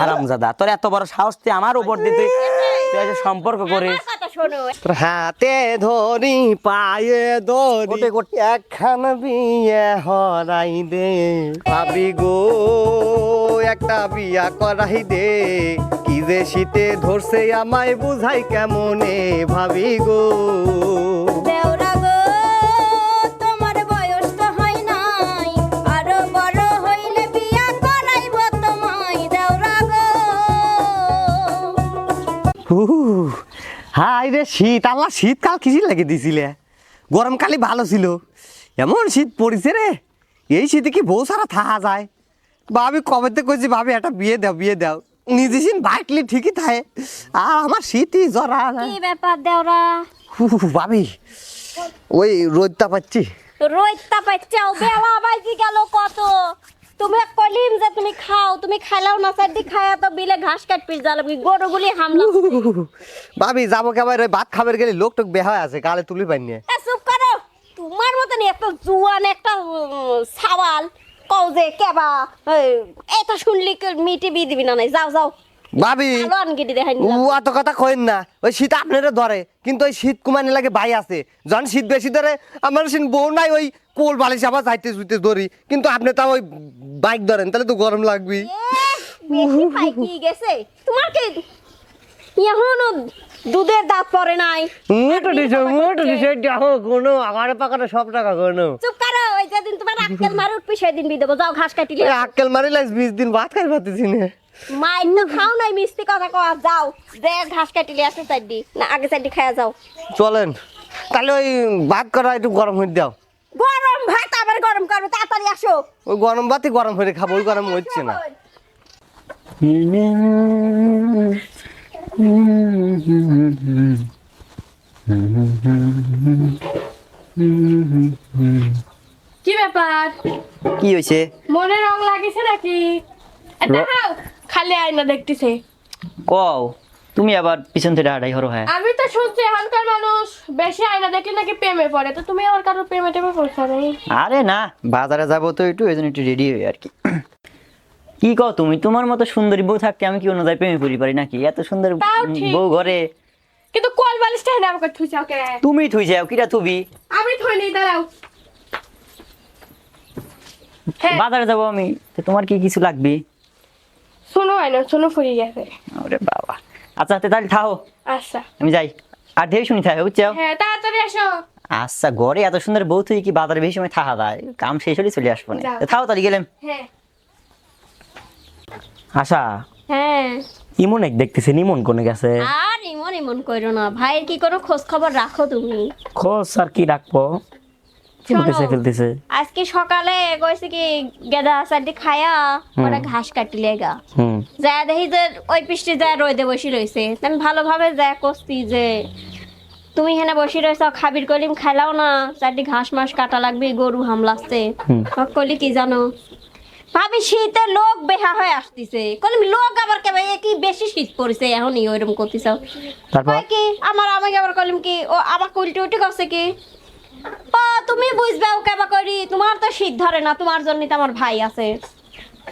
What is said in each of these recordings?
হারামজাদা তোর এত বড় সাহস তুই আমার উপর দিয়ে তুই তুই এসে সম্পর্ক করিস। তোর হাতে ধরি পায়ে ধরি। একখান বিয়ে হরাই দে। ভাবি গো একটা বিয়া করাই দে। কি যে শীতে ধরছে আমায় বুঝাই কেমনে? ভাবি গো। হাই রে শীত আল্লাহ শীতকাল কিসি লাগে দিছিলে? গরমকালে ভালো ছিল। এমন শীত পড়েছে রে। এই শীতে কি বউ সারা থাকা যায়? ভাবি কবেতে কইছি ভাবি একটা বিয়ে দাও বিয়ে দাও। নিজে সিন বাইকলি ঠিকই থাকে। আর আমার শীতই জরা কি ব্যাপার দেওরা? ভাবি ওই রোদটা পাচ্ছি। রোজটা পাচ্ছাও বেলা বাজি গেল কত? তুমি কলিম যে তুমি খাও তুমি খাইলাও না সাইডি খায়া তো বিলে ঘাস কাট পিস জ্বালাবি গরুগুলি হামলা ভাবি যাব কেবার ওই ভাত খাবার গেলে লোক টোক বেহায় আছে গালে তুলি পাইনি। এ চুপ করো। তোমার মতন একটা জুয়ান একটা সাওয়াল কও যে কেবা এটা শুনলি কি মিটি বি দিবি না নাই? যাও যাও। ভাবি এত কথা কইন না। ওই শীত আপনারা ধরে কিন্তু ওই শীত কুমানি লাগে ভাই আছে। যখন শীত বেশি ধরে আমার সিন বউ নাই ওই কোল বালিশ আবার যাইতে শুইতে ধরি। কিন্তু আপনি তাও ওই বাইক ধরেন তাহলে তো গরম লাগবি। বেশি ফাইকি গেছে? তোমার কি এখনও দুধের দাঁত পড়ে নাই? মোটো দিছে মোটো দিছে দেখো কোনো আগারে পাকারে সব টাকা কোনো চুপ করো ওই যেদিন তোমার আক্কেল মার উঠবি সেদিন বি দেবো। যাও ঘাস কাটিলে আক্কেল মারিলাইস বিশ দিন ভাত খাই পাতেছি না। মাইন তো খাও নাই মিষ্টি কথা কওয়া যাও। যে ঘাস কাটিলে আসে চারডি না আগে চারডি খায়া যাও। চলেন। তাহলে ওই ভাত করা একটু গরম হয়ে দাও। গরম ভাত আবার গরম করবে তাড়াতাড়ি আসো। ওই গরম ভাতই গরম হয়ে খাব ওই গরম হচ্ছে না। কি ব্যাপার? কি হয়েছে মনে রং লাগিছে নাকি? দেখাও খালি আয়না দেখতেছে। কও তুমি আবার পিছন থেকে হাঁটাই হরো হ্যাঁ। আমি তো শুনছি এখনকার মানুষ বেশি আয়না দেখলে নাকি প্রেমে পড়ে। তো তুমি আমার কারও প্রেমে টেমে পড়ছো নাকি আরে না বাজারে যাব তো একটু এই জন্য একটু রেডি হই আর কি। কি কও তুমি? তোমার মতো সুন্দরী বউ থাকতে আমি কি অন্য যায় প্রেমে পড়ি পারি নাকি? এত সুন্দর বউ ঘরে। কিন্তু কল বালিশটা এনে আমাকে থুইছে ওকে। তুমি থুই যাও কিরা তুমি আমি থই নি দাঁড়াও। হ্যাঁ। বাজারে যাব আমি তো তোমার কি কিছু লাগবে? শোনো আয়না শোনো ফুরিয়ে গেছে। ওরে বাবা। আচ্ছা তাহলে থাও। আচ্ছা। আমি যাই। আর শুনি থাকে বুঝছ? হ্যাঁ তাড়াতাড়ি আচ্ছা ঘরে এত সুন্দর বউ তুই কি বাজারে বেশি সময় থাকা যায়? কাম শেষ হলে চলে আসব না। থাও তাহলে গেলাম হ্যাঁ। আশা। হ্যাঁ। ইমন এক দেখতেছে ইমন কোনে গেছে? আর ইমন ইমন করো না। ভাইয়ের কি কোনো খোঁজ খবর রাখো তুমি? খোঁজ আর কি রাখব? ফেলতেছে আজকে সকালে কইছে কি গেদা খায়া ওরা ঘাস কাটিলে গা। হুম। যা দেখি যে ওই পৃষ্ঠে যা রোদে বসে রয়েছে আমি ভালোভাবে যা করছি যে তুমি হেনে বসে রয়েছ খাবির কলিম খাইলাও না। চারটি ঘাস মাস কাটা লাগবে গরু হামলাচ্ছে কলি কি জানো? ভাবি শীতে লোক বেহা হয়ে আসতেছে। কলিম লোক আবার কেবে কি বেশি শীত পড়েছে এখনই ওইরকম করতেছ। কি আমার আমাকে আবার কলিম কি ও আমার উল্টে উল্টে করছে কি? তুমি বুঝবে ও কেবা করি? তোমার তো শীত ধরে না তোমার জন্যই তো আমার ভাই আছে।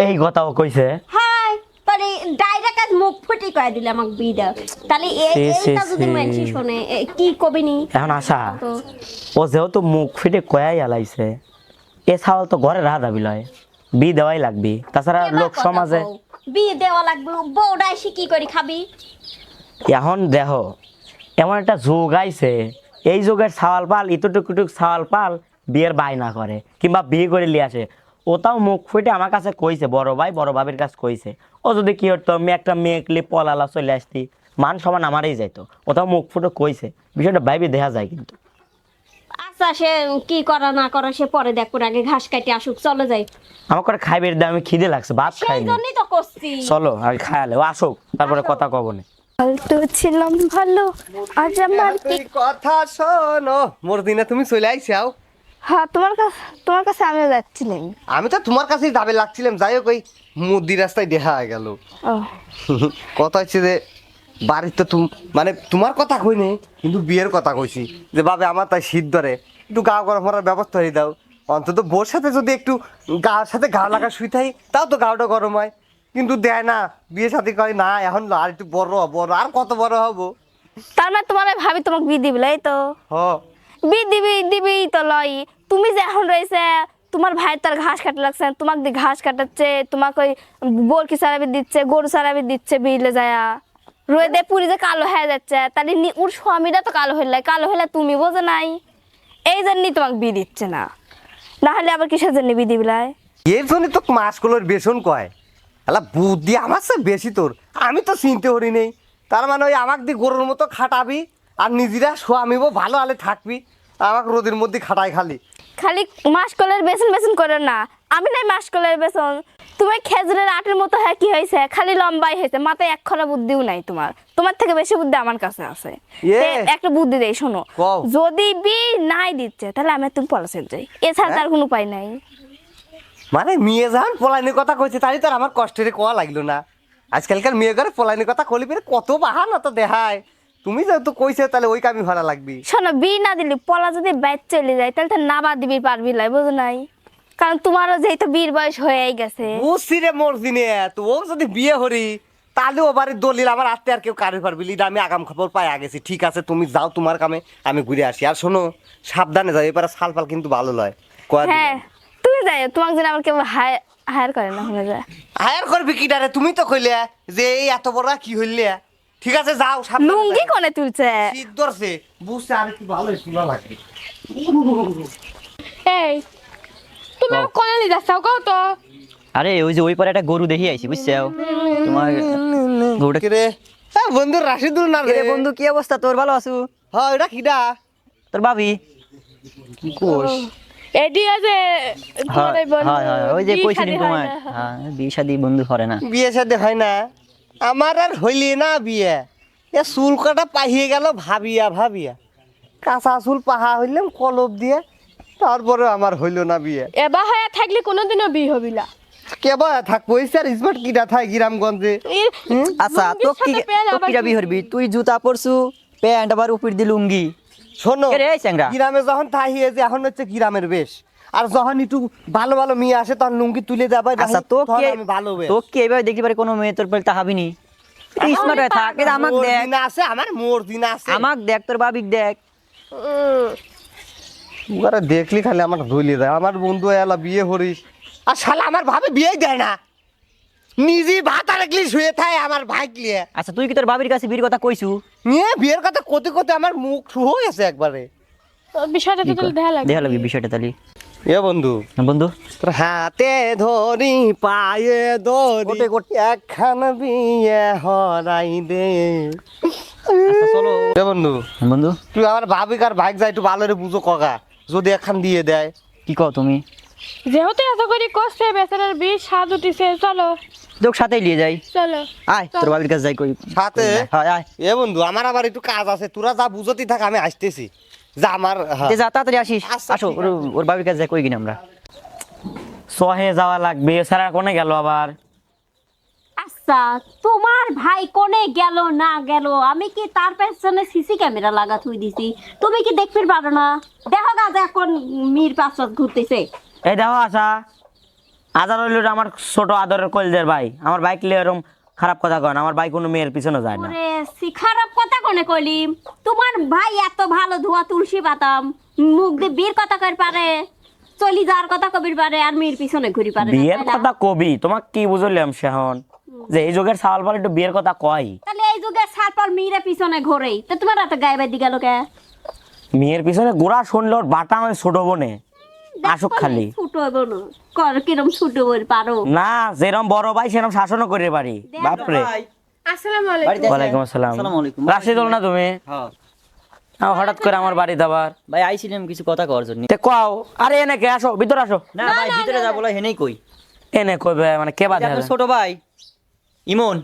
এই কথাও কইছে। হাই তাহলে ডাইরেক্ট মুখ ফুটি কয়ে দিলে আমাকে বিদা। তাহলে এই এইটা যদি সে। মানুষ শোনে কি কবি নি? এখন আশা ও যেহেতু মুখ ফিটে কয়াই আলাইছে এ ছাওয়াল তো ঘরে রাহা দাবি লয় বি দেওয়াই লাগবি। তাছাড়া লোক সমাজে বি দেওয়া লাগবে বউডাই কি করি খাবি? এখন দেহ এমন একটা যুগ আইছে এই যুগের ছাওয়াল পাল ইতুটুকুটুক ছাওয়াল পাল বিয়ের বায়না করে কিংবা বিয়ে করে লিয়ে আসে। ওটাও মুখ ফুটে আমার কাছে কইছে বড় ভাই বড় ভাবির কাছে কইছে। ও যদি কি হতো আমি একটা মেয়েকলি পলালা চলে আসতি মান সমান আমারই যাইতো। ওটাও মুখ ফুটে কইছে বিষয়টা ভাইবে দেখা যায় কিন্তু। আচ্ছা সে কি করা না করা সে পরে দেখ দেখো আগে ঘাস কাটি আসুক চলে যাই। আমার করে খাইবের দামে আমি খিদে লাগছে ভাত সেই জন্যই তো করছি। চলো আর খায়ালে ও আসুক তারপরে কথা কবনে না। ফালতু ছিলাম ভালো আজ আমার তুই কথা শোনো মোর দিনে তুমি চলে আইসাও হ্যাঁ তোমার কাছে তোমার কাছে আমিও যাচ্ছিলাম। আমি তো তোমার কাছেই যাবে লাগছিলাম যাই হোক ওই মুদি রাস্তায় দেখা হয়ে গেল। কথা হচ্ছে যে বাড়ির তো তুম মানে তোমার কথা কই নেই কিন্তু বিয়ের কথা কইছি যে বাবে আমার তাই শীত ধরে একটু গা গরম করার ব্যবস্থা হয়ে দাও। অন্তত বোর সাথে যদি একটু গার সাথে গা লাগা শুই থাই তাও তো গাওটা গরম হয়। কিন্তু দেয় না বিয়ে সাথে করে না এখন আর একটু বড় বড় আর কত বড় হব? তার মানে তোমার ভাবি তোমাকে বি দিবি এই তো। হ। বি দিবি দিবি তো লই। তুমি যে এখন রয়েছে তোমার ভাই তার ঘাস কাটা লাগছে তোমাকে দিয়ে ঘাস কাটাচ্ছে তোমাকে ওই বরকি সারাবি দিচ্ছে গরু সারাবি দিচ্ছে বিলে যায়া। রোদে পুরি যে কালো হয়ে যাচ্ছে তাহলে ওর স্বামীরা তো কালো হইলে কালো হইলে তুমি বোঝো নাই। এই জন্যই তোমাকে বি দিচ্ছে না। না হলে আবার কিসের জন্য বি দিবি লাই? এর জন্য তো মাছগুলোর বেসন কয়। আলা বুদ্ধি আমার সে বেশি তোর। আমি তো চিনতে করি নেই। তার মানে ওই আমাকে দিয়ে গরুর মতো খাটাবি আর নিজেরা স্বামীবো ভালো আলে থাকবি। আমাকে রোদের মধ্যে খাটাই খালি। খালি মাসকলের বেসন বেসন করে না। আমি নাই মাসকলের বেসন। তুমি খেজুরের আটের মতো হ্যাঁ কি হয়েছে? খালি লম্বাই হয়েছে। মাথায় এক খরা বুদ্ধিও নাই তোমার। তোমার থেকে বেশি বুদ্ধি আমার কাছে আছে। একটা বুদ্ধি দেই শোনো। যদি বি নাই দিচ্ছে তাহলে আমি তুমি পলাশের যাই। এছাড়া তার কোনো উপায় নাই। মানে মেয়ে যখন পলাইনের কথা কইছে তাই তো আমার কষ্টের কোয়া লাগল না। আজকালকার মেয়ে করে পলাইনের কথা কলি পেরে কত বাহানা তো দেখায়। তুমি যেহেতু কইছে তাহলে ওই কামি ভাড়া লাগবি। শোনো বি না দিলি পলা যদি বাইর চলে যায় তাহলে তো নাবা দিবি পারবি লাই বুঝো নাই? কারণ তোমারও যেহেতু বীর বয়স হয়েই গেছে। বুঝছি রে মোর দিনে তো ও যদি বিয়ে হরি তাহলে ও বাড়ির দলিল আমার আত্মীয় আর কেউ কারও পারবি লিডা আমি আগাম খবর পাই গেছি। ঠিক আছে তুমি যাও তোমার কামে আমি ঘুরে আসি। আর শোনো সাবধানে যাও এবারে সালপাল কিন্তু ভালো লয়। কয়া যাই তোমাকে যেন আবার কেউ হায়ার করে না হয়ে যায়। হায়ার করবি কি ডারে তুমি তো কইলে যে এই এত বড় কি হইলে। ঠিক আছে যাও লুঙ্গি। কোনে তুলছে? শীত ধরছে। বুঝছে আর একটু ভালো তুলা লাগবে এই তুমি কোলে নিয়ে যাচ্ছ? কও তো। আরে ওই যে ওই পারে একটা গরু দেখি আইছি বুঝছ? তোমার গরুটা রে? বন্ধু রাশিদুল না রে রে? বন্ধু কি অবস্থা? তোর ভালো আছো? হ্যাঁ এটা কিডা? তোর ভাবি? কি কোষ? এডি আছে তোমার বন্ধু, হ্যাঁ হ্যাঁ ওই যে শাদী হয় তোমার হ্যাঁ বিয়ে শাদি বন্ধু করে না। বিয়ে সাথে হয় না। আমার আর হইলি না বিয়ে। এ চুল কাটা পাহিয়ে গেল ভাবিয়া ভাবিয়া। কাঁচা চুল পাহা হইলাম কলব দিয়ে তারপরে আমার হইল না বিয়ে। এবার হয়ে থাকলে কোনোদিনও বিয়ে হবি না। কেবা থাকব স্যার স্মার্ট কিটা থাই গ্রামগঞ্জে। আচ্ছা তো কি বিয়ে হরবি? তুই জুতা পরছু প্যান্ট আবার উপর দি লুঙ্গি। শোনো গ্রামে যখন থাহিয়ে যে এখন হচ্ছে গ্রামের বেশ। আর যখন একটু ভালো ভালো মেয়ে আসে তখন লুঙ্গি তুলে দেবে আচ্ছা তো কি আমি ভালো তো কি দেখতে পারে কোনো মেয়ে তোর হয়ে থাক এটা আমাক দেখ। দিন আছে আমার মোর দিন আছে আমাক দেখ তোর ভাবিক দেখ। ওরা দেখলি খালি আমার ধুলি দেয় আমার বন্ধু এলা বিয়ে করিস। আর শালা আমার ভাবে বিয়ে দেয় না। নিজে ভাত আরেকলি শুয়ে থাকে আমার ভাইক লিয়ে। আচ্ছা তুই কি তোর ভাবির কাছে বিয়ের কথা কইছু? নিয়ে বিয়ের কথা কোতে কোতে আমার মুখ শুয়ে গেছে একবারে। বিষয়টা তো তাহলে দেখা লাগবে। দেখা লাগবে বিষয়টা তাহলে। এ বন্ধু বন্ধু? তোর হাতে ধরি পায়ে ধরি কোটে কোটে। একখান বিয়ে হরাই দে। আচ্ছা চলো। এ বন্ধু বন্ধু? তুই আমার ভাবিক আর ভাইক যাই একটু ভালো রে বুঝো কগা। যদি একখান দিয়ে দেয়। কি কও তুমি? যেহেতু এত করে কষ্টে বেচারার বিয়ে স্বাদ উঠিছে চলো। যোগ সাথেই নিয়ে যাই। চলো। আয় তোর ভাবির কাছে যাই কই। সাথে? হ্যাঁ আয়। এ বন্ধু আমার আবার একটু কাজ আছে। তোরা যা বুঝতি থাক আমি আসতেছি। যা আমার হ্যাঁ। তে যা তাড়াতাড়ি আসিস। আচ্ছা, আসো ওর বাবির কাছে যাই কই কিনা আমরা। সহে যাওয়া লাগবে এছাড়া কোনে গেল আবার? আচ্ছা তোমার ভাই কোনে গেল না গেল? আমি কি তার পেছনে সিসি ক্যামেরা লাগা থুই দিছি? তুমি কি দেখতে পারো না? দেখো গাছ এখন মির পাঁচশত ঘুরতেছে। এই দেখো আশা আজার হইল আমার ছোট আদরের কলদের ভাই। আমার বাইক লিয়ে এরকম খারাপ কথা কন আমার ভাই কোনো মেয়ের পিছনে যায় না। ওরে সি খারাপ কথা কোনে কইলি? তোমার ভাই এত ভালো ধোয়া তুলসী পাতাম মুখ দিয়ে বীর কথা কই পারে চলি যাওয়ার কথা কবির পারে আর মেয়ের পিছনে ঘুরি পারে না, বিয়ের কথা কবি তোমাক কি বুঝলাম সেহন? যে এই যুগের সাল পাল একটু বিয়ের কথা কয়। তাহলে এই যুগে সারপর মেয়েরা পিছনে ঘোরেই। তো তোমার এত গায়ে বাদি গেল কে? মেয়ের পিছনে গোড়া শুনলো বাটা আমি ছোট বোনে। আসুক খালি। ছোট বোন কর কিরম পারো। না যেরকম বড় ভাই সেরকম শাসনও করে পারি। বাপরে। আসসালামু আলাইকুম। বাড়িতে ওয়ালাইকুম আসসালাম। আসসালামু আলাইকুম। রাশিদুল না তুমি? হ্যাঁ। হঠাৎ করে আমার বাড়িতে আবার। ভাই আইছিলাম কিছু কথা কওয়ার জন্য। তে কও। আরে এনে কে? আসো ভিতরে আসো। না ভাই ভিতরে যা বলা হেনেই কই। এনে কইবে মানে কে আপনার ছোট ভাই ইমন।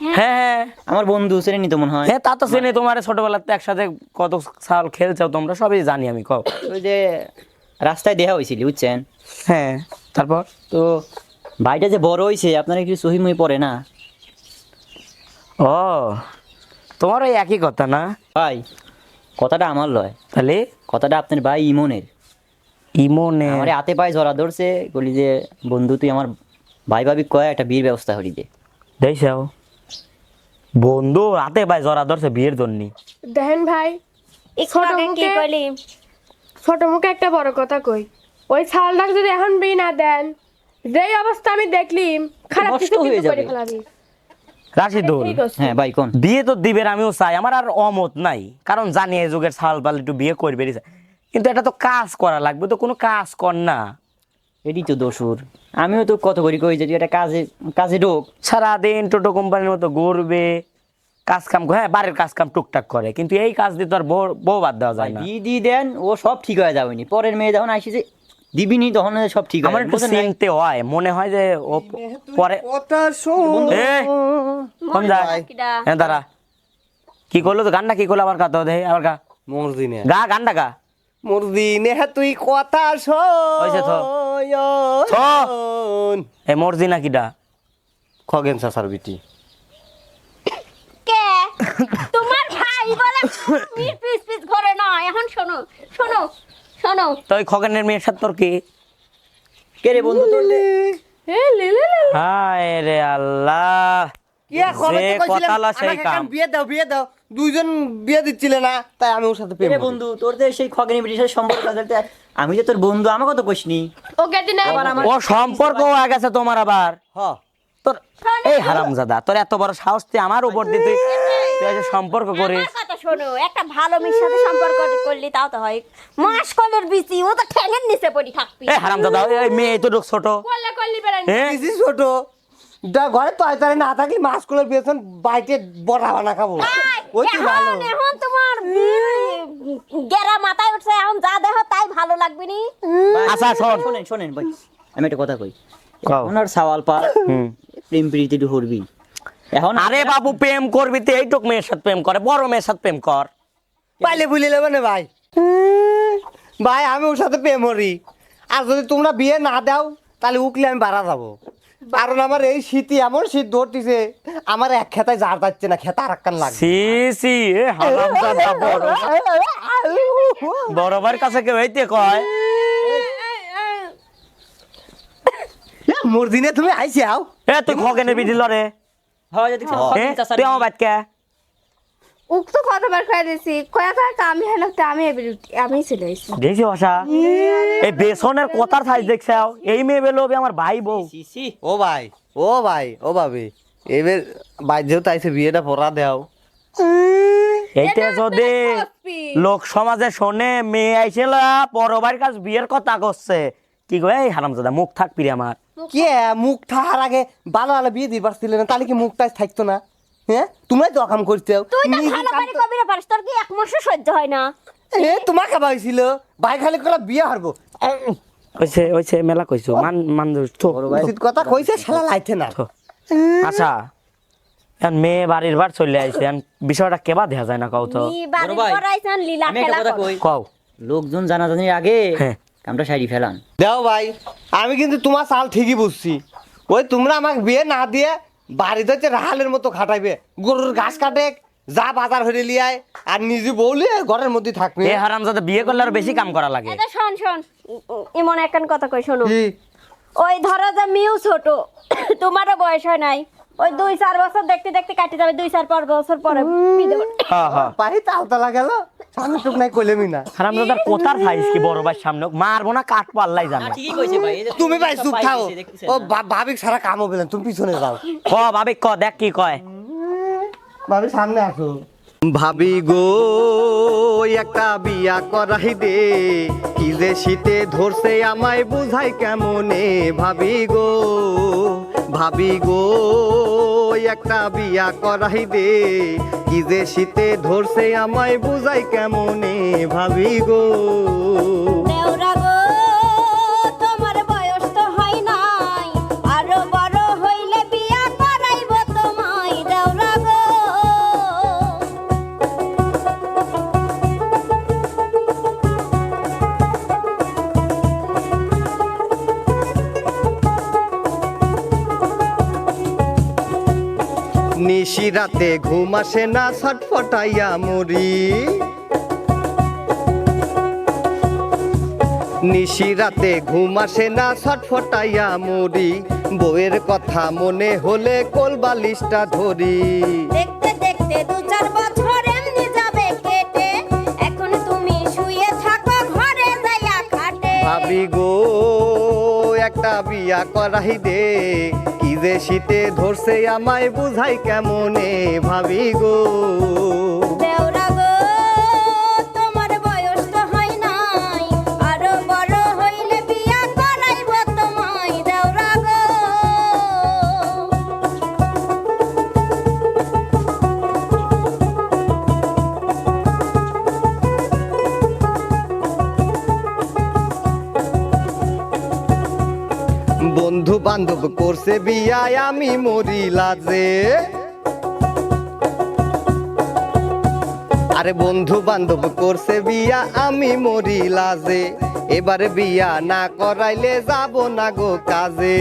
হ্যাঁ। হ্যাঁ আমার বন্ধু শ্রেণি তো মনে হয়? হ্যাঁ তা তো চিনি তোমার ছোটবেলাতে একসাথে কত সাল খেলছো তোমরা সবই জানি আমি কও। ওই যে রাস্তায় দেখা হয়েছিল বুঝছেন? হ্যাঁ তারপর? তো ভাইটা যে বড় হয়েছে আপনার একটু সহিমই পড়ে না? ও তোমার ওই একই কথা না? ভাই কথাটা আমার লয়। তাহলে? কথাটা আপনার ভাই ইমনের। ইমনে আমার হাতে পায়ে জড়া ধরছে বলি যে বন্ধু তুই আমার ভাই ভাবি কয় একটা বিয়ের ব্যবস্থা করি দে। দেখছাও বন্ধু রাতে ভাই জরা ধরছে বিয়ের জন্য। দেখেন ভাই ছোট কি মুখে কইলি? ছোট মুখে একটা বড় কথা কই। ওই ছালটাকে যদি এখন বিয়ে না দেন যেই অবস্থা আমি দেখলিম খারাপ কিছু কিন্তু করে ফেলাবি। রাশিদুল হ্যাঁ ভাই কোন? বিয়ে তো দিবের আমিও চাই। আমার আর অমত নাই। কারণ জানি এই যুগের ছাল পাল একটু বিয়ে করবে কিন্তু এটা তো কাজ করা লাগবে তো কোনো কাজ কর না। এটি তো দোষুর। আমিও তো কত করি কই যে একটা কাজে কাজে ঢোক। সারাদিন টোটো কোম্পানির মতো ঘুরবে। কাজ কাম হ্যাঁ বাড়ির কাজ কাম টুকটাক করে কিন্তু এই কাজ দিয়ে তো আর বউ বউ বাদ দেওয়া যায় না। দিয়ে দেন ও সব ঠিক হয়ে যাবেনি পরের মেয়ে যখন আসি যে দিবিনি তখন সব ঠিক আমার হয় একটু চিনতে হয় মনে হয় যে ও পরে কথা শোন। এ, কোন যায় হ্যাঁ দাঁড়া। কি করল তো? গানটা কি করল? আবার কাতো দে আবার গা। মর্জিনে গা গানটা গা। মর্জিনে তুই কথা। শোন। এ মর্জি না কিডা? খগেন চাচার বিটি কে তোমার ভাই বলে? পিস পিস পিস করে না এখন শোনো শোনো শোনো। তো খগেনের মেয়ের সাথে তোর কি? কে রে বন্ধু তোর দে। এ লে লে লে হায় রে আল্লাহ। বিয়ে দাও দুইজন বিয়ে দিচ্ছিলে না তাই আমি ওর সাথে। বন্ধু তোর যে সেই খগেনি ব্রিটিশের সম্পর্ক আছে, আমি যে তোর বন্ধু আমাকে তো কইসনি। ও ও সম্পর্ক হয়ে গেছে তোমার আবার। হ। তোর এই হারামজাদা তোর এত বড় সাহস তুই আমার উপর দিয়ে তুই সম্পর্ক করিস। কথা শোনো একটা ভালো মেয়ের সাথে সম্পর্ক করলি তাও তো হয়। মাস কলের বিচি ও তো ঠ্যাঙের নিচে পড়ি থাকবি। এই হারামজাদা এই মেয়ে তো ছোট। করলে করলি বেড়াই হ্যাঁ? দিছি ছোট। দা ঘরে তো আইতারে না থাকলে মাছগুলো বেতন বাইতে বড়া বানা খাব। ওই তো ভালো? এখন তোমার গেরা মাথায় উঠছে এখন যা দেহ তাই ভালো লাগবে নি। আচ্ছা শোন। শোনেন শোনেন ভাই। আমি একটা কথা কই। ওনার সাওয়াল পা। প্রেম প্রীতি করবি এখন আরে বাবু প্রেম করবি তুই এইটুক মেয়ের সাথে প্রেম করে বড় মেয়ের সাথে প্রেম কর। পাইলে বুঝলে নেবে না ভাই। ভাই আমি ওর সাথে প্রেম করি। আর যদি তোমরা বিয়ে না দাও তাহলে উকলে আমি বাড়া যাব। কারণ আমার এই শীতই এমন শীত ধরতেছে আমার এক খেতায় জার যাচ্ছে না খেতা আর একখান লাগছে সি সি এ হারামজাদা বড় বড় কাছে কেউ হইতে কয়? মোর দিনে তুমি আইসি আও। এ তুই খগেনের বিধি লরে তুই আমার বাচ্চা। উক্ত কতবার কয়ে দিছি। কয়া থাকা আমি হেন আমি আমি চলে এসেছি দেখছি ভাষা এই বেসনের কথার সাইজ দেখছে এই মেয়ে বেলো আমার ভাই বউ। সি সি ও ভাই ও ভাই ও ভাবি। এবার আইসে বিয়েটা পড়া দেও। এইটা যদি লোক সমাজে শোনে মেয়ে আইছিল বড় ভাইয়ের কাছে বিয়ের কথা করছে। কি কয় এই হারামজাদা মুখ থাকবি রে আমার। কে মুখ থাকার আগে ভালো ভালো বিয়ে দিবার ছিল না তাহলে কি মুখটা থাকতো না? হ্যাঁ? তোমরাই তো অকাম করতে তুই তো ভালো করে কবি না পারিস তোর কি এক মাসে সহ্য হয় না? এ তোমাকে ভাই খালি করে বিয়ে হারবো। কইছে মেলা কইছো। মান মান তো কথা কইছে শালা লাইতে না। আচ্ছা এখন মেয়ে বাড়ির বার চলে আইছে এখন বিষয়টা কেবা দেখা যায় না কও তো? নি বাড়ি ভাই, করাইছেন লীলা খেলা কথা করো। কই? কও। লোকজন জানাজানির আগে হ্যাঁ। কামটা ফেলান দেও ভাই আমি কিন্তু তোমার চাল ঠিকই বুঝছি। ওই তোমরা আমাকে বিয়ে না দিয়ে বাড়িতে হচ্ছে রাহালের মতো খাটাইবে। গরুর ঘাস কাটে যা বাজার হয়ে লিয়ায় আর নিজে বউলে ঘরের মধ্যে থাকবে। এ হারামজাদা বিয়ে করলে আর বেশি কাম করা লাগে। এটা শোন শোন এমন একখান কথা কই শোনো? ওই ধরো যে মিউ ছোট তোমারও বয়স হয় নাই। ওই দুই চার বছর দেখতে দেখতে কাটি যাবে দুই চার পাঁচ বছর পরে। হ্যাঁ হ্যাঁ। পাহি তালতলা গেল সামনে টুক নাই কইলেমি না। হারামজাদার কোতার সাইজ কি বড় ভাই সামনে মারবো না জানে। ঠিকই কইছে ভাই তুমি ভাই চুপ থাও। ও না? ভাবিক সারা কাম হবে তুমি পিছনে যাও। ক ভাবি ক দেখ কি কয়। ভাবি সামনে আসো। ভাবি গো একটা বিয়া করাই দে। কি যে শীতে ধরছে আমায় বুঝাই কেমনে? ভাবি গো ভাবি গো, একটা বিয়া করাই দে কি যে শীতে ধরছে আমায় বুঝাই কেমনে ভাবি গো রাতে ঘুম আসে না ছটফটাইয়া মরি নিশি রাতে ঘুম আসে না ছটফটাইয়া মরি বউয়ের কথা মনে হলে কোল বালিশটা ধরি। দেখতে দেখতে দু চার বছর এমনি যাবে কেটে এখন তুমি শুয়ে থাকো ঘরে যাইয়া খাটে। ভাবি গো একটা বিয়া করাই দে। যে শীতে ধরছে আমায় বুঝাই কেমনে ভাবি গো? বন্ধু বান্ধব করছে বিয়ায়, আমি মরি লাজে আরে বন্ধু বান্ধব করছে বিয়া, আমি মরি লাজে এবারে বিয়া না করাইলে যাব না গো কাজে।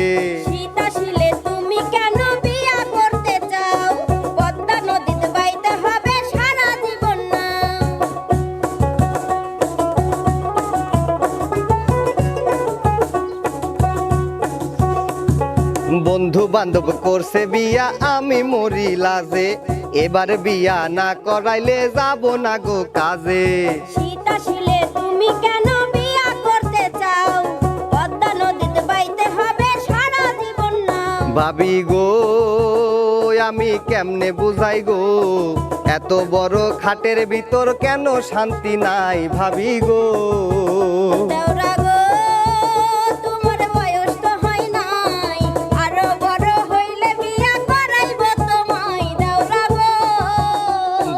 বান্ধব করছে বিয়া আমি মরি লাজে এবার বিয়া না করাইলে যাব না গো কাজে। তুমি কেন বিয়া করতে চাও? পদ্মা নদীতে বাইতে হবে সারা জীবন না ভাবি গো আমি কেমনে বুঝাই গো? এত বড় খাটের ভিতর কেন শান্তি নাই ভাবি গো?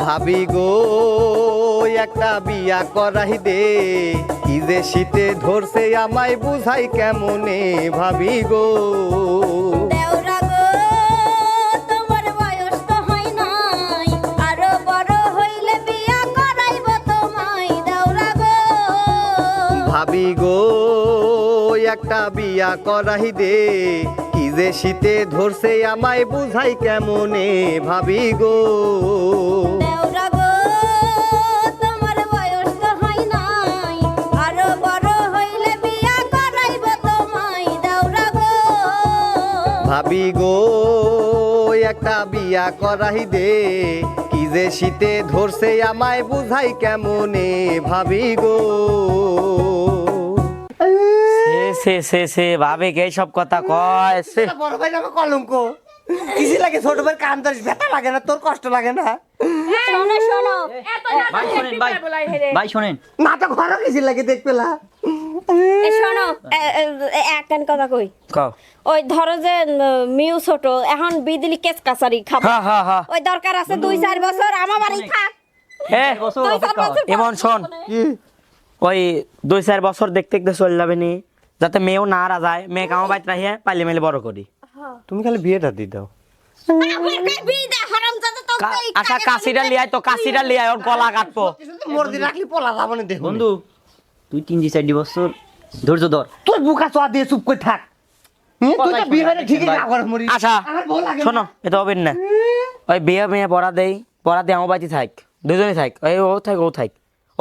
ভাবি গো একটা বিয়া করাই দে। কি যে শীতে ধরছে আমায় বুঝাই কেমনে ভাবি গো। ভাবি গো একটা বিয়া করাই দে। কি যে শীতে ধরছে আমায় বুঝাই কেমনে ভাবি গো। ভাবি গো একটা বিয়া করাই দে। কি যে শীতে ধরছে আমায় বুঝাই কেমনে ভাবি গো। সে সে সে সে ভাবে কে সব কথা কয়? সে বড় ভাই নামে কলঙ্ক। কিসি লাগে ছোট ভাই কান ধরিস? ব্যথা লাগে না? তোর কষ্ট লাগে না? শোনো শোনো। ভাই শোনেন ভাই ভাই শোনেন। না তো ঘরও কিসি লাগে দেখ পেলা শোনো এ- এ- এক কান কথা কই। ওই ধরো যে মিউ ছোট এখন বিদিলি কেস কাছারি খাব। ওই দরকার আছে দুই চার বছর আমার বাড়ি থাক। এমন শোন ওই দুই চার বছর দেখতে দেখতে চলে যাবে নি যাতে মেয়েও না হারা যায় মেয়ে আমার বাড়িতে রাখিয়ে পাইলে মেলে বড় করি। তুমি খালি বিয়েটা দি দাও। আচ্ছা কাশিটা লিয়াই তো কাশিটা লিয়াই ওর গলা কাটবো। মর্দি রাখলি পলা যাব না দেখুন। বন্ধু তুই তিন চারটি বছর ধৈর্য ধর। তুই বুকা চোয়া দিয়ে চুপ করে থাক। তুই তো ঠিকই না করে মরিস আচ্ছা আমার বউ লাগে শোনো এটা হবে না। ওই বিয়ে মেয়ে পড়া দেই পড়া দিয়ে আমার বাড়িতে থাক। দুজনেই থাক। ওই ও থাক ও থাক।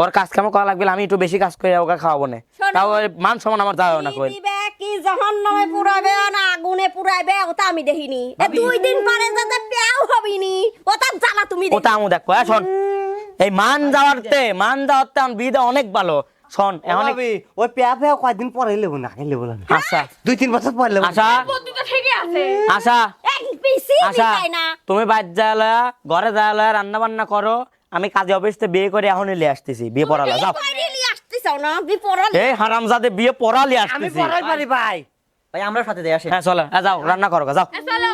ওর কাজ কাম করা লাগবে আমি একটু বেশি কাজ করে ওকে খাওয়াবো না। তাও ওই মান সমান আমার যাবে না কই। কি জাহান্নামে পুরাবে না আগুনে ওটা আমি দেখিনি। এ দুই দিন পরে যাতে বিয়াও হবিনি। ওটা জ্বালা তুমি ওটা আমু দেখো হ্যাঁ শোন। এই মান যাওয়ারতে মান যাওয়ারতে আমার বিয়েটা অনেক ভালো। শোন এখন ওই পেয়া পেয়া কয়দিন পরে লেবো না আগে লেবো না আচ্ছা। দুই তিন বছর পরে লেবো আশা দিতাই না। তুমি বাইর যাওয়া ঘরে যাওয়া রান্না বান্না করো আমি কাজে অফিসতে বিয়ে করে এখন নিয়ে আসতেছি বিয়ে পড়ালা যাও। এই হারাম জাদে বিয়ে পড়ালি। আমি আসতেছি। পড়াই পারি ভাই। ভাই আমরা সাথে দিয়ে আসে। হ্যাঁ চলো হ্যাঁ যাও রান্না করো যাও। চলো।